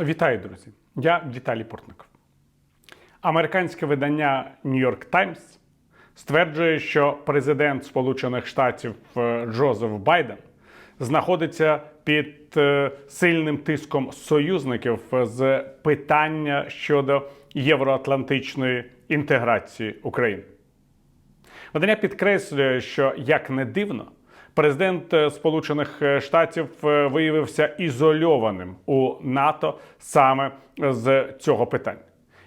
Вітаю, друзі! Я Віталій Портников. Американське видання New York Times стверджує, що президент Сполучених Штатів е, Джозеф Байден знаходиться під е, сильним тиском союзників з питання щодо євроатлантичної інтеграції України. Видання підкреслює, що як не дивно, президент е, Сполучених Штатів е, виявився ізольованим у НАТО саме з цього питання.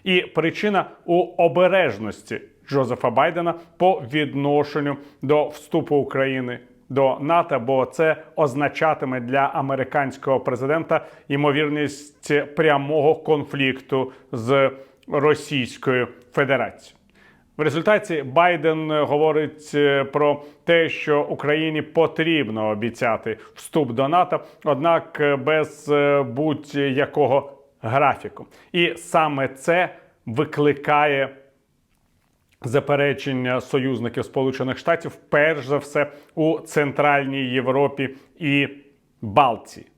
І причина у обережності Джозефа Байдена по відношенню до вступу України до НАТО, бо це означатиме для американського президента ймовірність прямого конфлікту з Російською Федерацією. В результаті Байден говорить е, про те, що Україні потрібно обіцяти вступ до НАТО, однак е, без е, будь-якого графіку. І саме це викликає заперечення союзників Сполучених Штатів, перш за все у Центральній Європі і Балтії.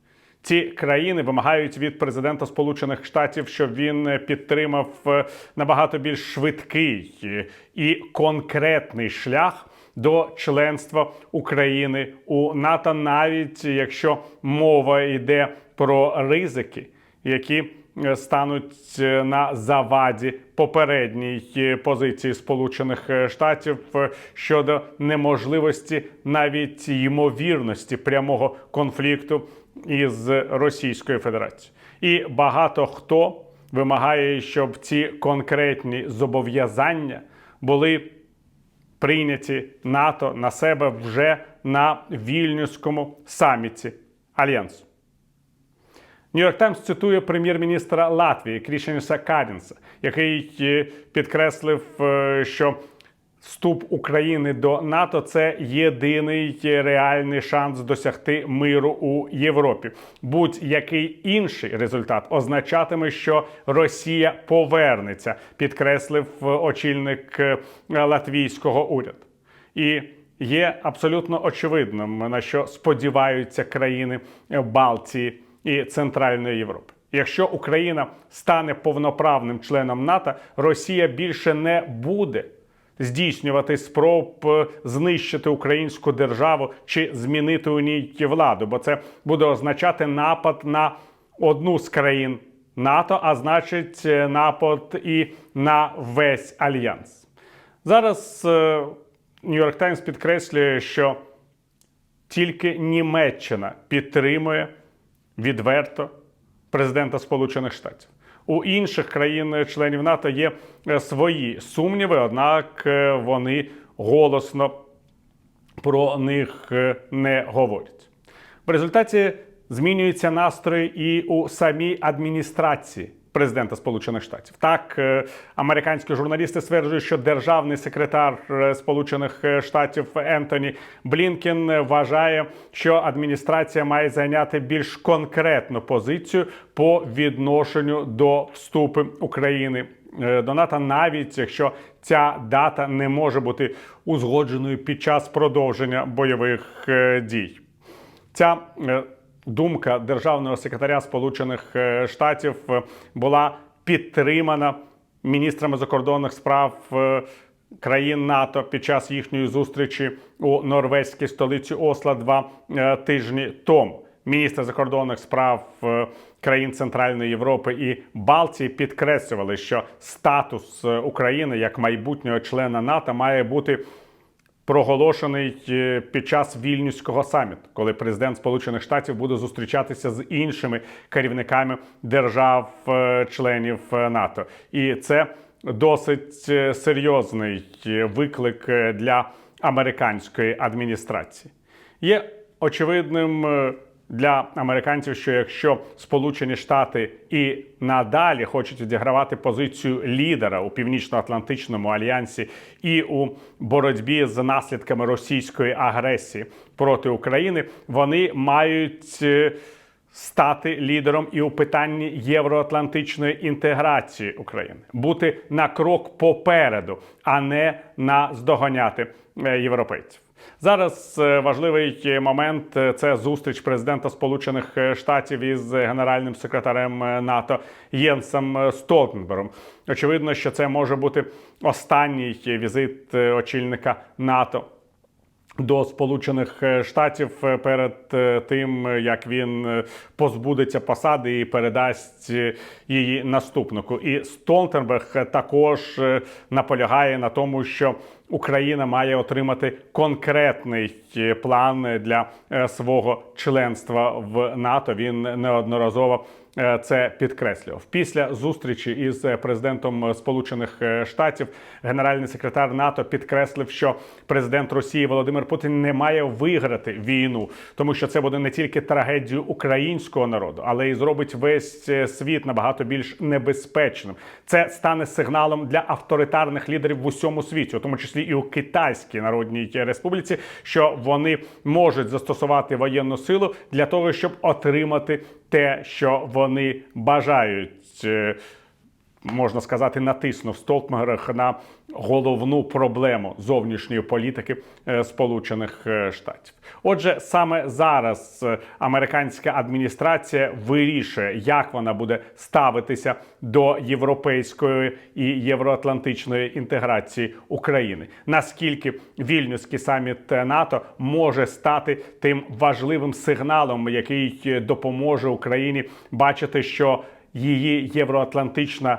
Ці країни вимагають від президента Сполучених Штатів, щоб він підтримав е, набагато більш швидкий е, і конкретний шлях до членства України у НАТО, навіть якщо мова йде про ризики, які е, стануть на заваді попередній позиції Сполучених Штатів щодо неможливості навіть ймовірності прямого конфлікту із Російською Федерацією. І багато хто вимагає, щоб ці конкретні зобов'язання були прийняті НАТО на себе вже на вільнюському саміті Альянсу. Нью-Йорк Таймс цитує прем'єр-міністра Латвії Крішенюса Карінса, який е, підкреслив, е, що вступ України до НАТО це єдиний реальний шанс досягти миру у Європі. Будь-який інший результат означатиме, що Росія повернеться, підкреслив е, очільник е, латвійського уряду. І є абсолютно очевидним, на що сподіваються країни Балтії і Центральної Європи. Якщо Україна стане повноправним членом НАТО, Росія більше не буде здійснювати спроб е, знищити українську державу чи змінити у ній владу, бо це буде означати напад на одну з країн НАТО, а значить е, напад і на весь альянс. Зараз Нью-Йорк Таймс підкреслює, що тільки Німеччина підтримує відверто президента Сполучених Штатів. У інших країн-членів НАТО є е, свої сумніви, однак е, вони голосно про них е, не говорять. В результаті змінюються настрої і у самій адміністрації президента Сполучених Штатів. Так, е, американські журналісти стверджують, що державний секретар е, Сполучених Штатів Ентоні Блінкен вважає, що адміністрація має зайняти більш конкретну позицію по відношенню до вступу України е, до НАТО, навіть якщо ця дата не може бути узгодженою під час продовження бойових е, дій. Ця е, думка державного секретаря Сполучених е, Штатів е, була підтримана міністрами закордонних справ е, країн НАТО під час їхньої зустрічі у норвезькій столиці Осла два тижні тому. Міністри закордонних справ країн Центральної Європи і Балтії підкреслювали, що статус України як майбутнього члена НАТО має бути проголошений е, під час вільнюського саміту, коли президент Сполучених Штатів буде зустрічатися з іншими керівниками держав-членів НАТО, і це досить е, серйозний е, виклик е, для американської адміністрації. Є очевидним е, для американців, що якщо Сполучені Штати і надалі хочуть відігравати позицію лідера у північно-атлантичному альянсі і у боротьбі з наслідками російської агресії проти України, вони мають е, стати лідером і у питанні євроатлантичної інтеграції України, бути на крок попереду, а не наздоганяти е, європейців. Зараз е, важливий момент це зустріч президента Сполучених е, Штатів із генеральним секретарем е, НАТО Єнсом Столтенбергом. Очевидно, що це може бути останній візит очільника НАТО до Сполучених Штатів перед тим, як він позбудеться посади і передасть її наступнику. І Столтенберг також наполягає на тому, що Україна має отримати конкретний е, план для е, свого членства в НАТО. Він неодноразово е, це підкреслював. Після зустрічі із президентом Сполучених Штатів генеральний секретар НАТО підкреслив, що президент Росії Володимир Путін не має виграти війну, тому що це буде не тільки трагедію українського народу, але й зробить весь світ набагато більш небезпечним. Це стане сигналом для авторитарних лідерів в усьому світі, у тому числі і у Китайській Народній Республіці, що вони можуть застосувати воєнну силу для того, щоб отримати те, що вони бажають. Е, Можна сказати, натиснув Столтмагерах на головну проблему зовнішньої політики е, Сполучених е, Штатів. Отже, саме зараз е, американська адміністрація вирішує, як вона буде ставитися до європейської і євроатлантичної інтеграції України. Наскільки вільнюський саміт НАТО може стати тим важливим сигналом, який допоможе Україні бачити, що її євроатлантична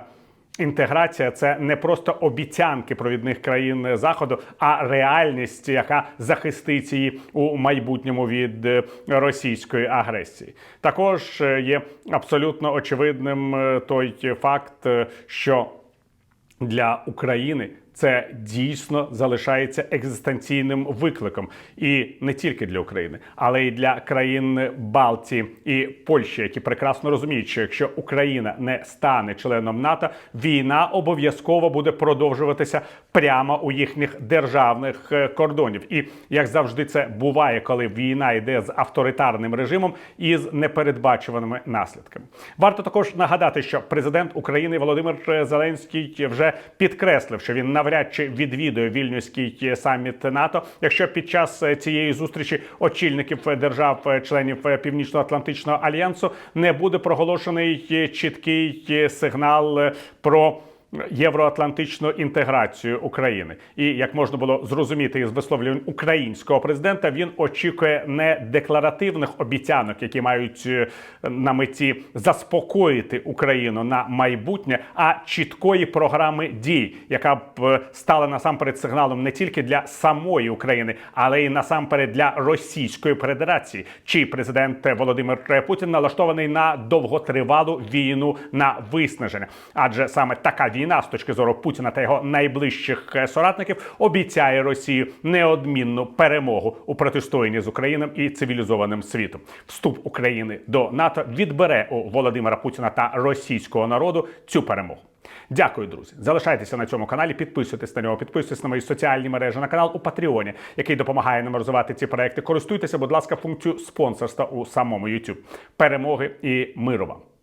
Інтеграція це не просто обіцянки провідних країн заходу, а реальність, яка захистить її у майбутньому від е, російської агресії. Також е, є абсолютно очевидним е, той факт, що для України це дійсно залишається екзистенційним викликом, і не тільки для України, але й для країн Балтії і Польщі, які прекрасно розуміють, що якщо Україна не стане членом НАТО, війна обов'язково буде продовжуватися прямо у їхніх державних е, кордонів. І як завжди, це буває, коли війна йде з авторитарним режимом і з непередбачуваними наслідками. Варто також нагадати, що президент України Володимир Зеленський вже підкреслив, що він навряд чи відвідує вільнюський саміт НАТО, якщо під час цієї зустрічі очільників держав-членів Північно-Атлантичного альянсу не буде проголошений чіткий сигнал про євроатлантичну інтеграцію України. І як можна було зрозуміти із висловлювань українського президента, він очікує не декларативних обіцянок, які мають е, на меті заспокоїти Україну на майбутнє, а чіткої програми дій, яка б е, стала насамперед сигналом не тільки для самої України, але й насамперед для Російської Федерації, чий президент Володимир Путін налаштований на довготривалу війну на виснаження, адже саме така війна війна з точки зору Путіна та його найближчих е, соратників обіцяє Росії неодмінну перемогу у протистоянні з Україною і цивілізованим світом. Вступ України до НАТО відбере у Володимира Путіна та російського народу цю перемогу. Дякую, друзі. Залишайтеся на цьому каналі, підписуйтесь на нього, підписуйтесь на мої соціальні мережі на канал у Патреоні, який допомагає нам розвивати ці проекти. Користуйтеся, будь ласка, функцією спонсорства у самому YouTube. Перемоги і миру вам!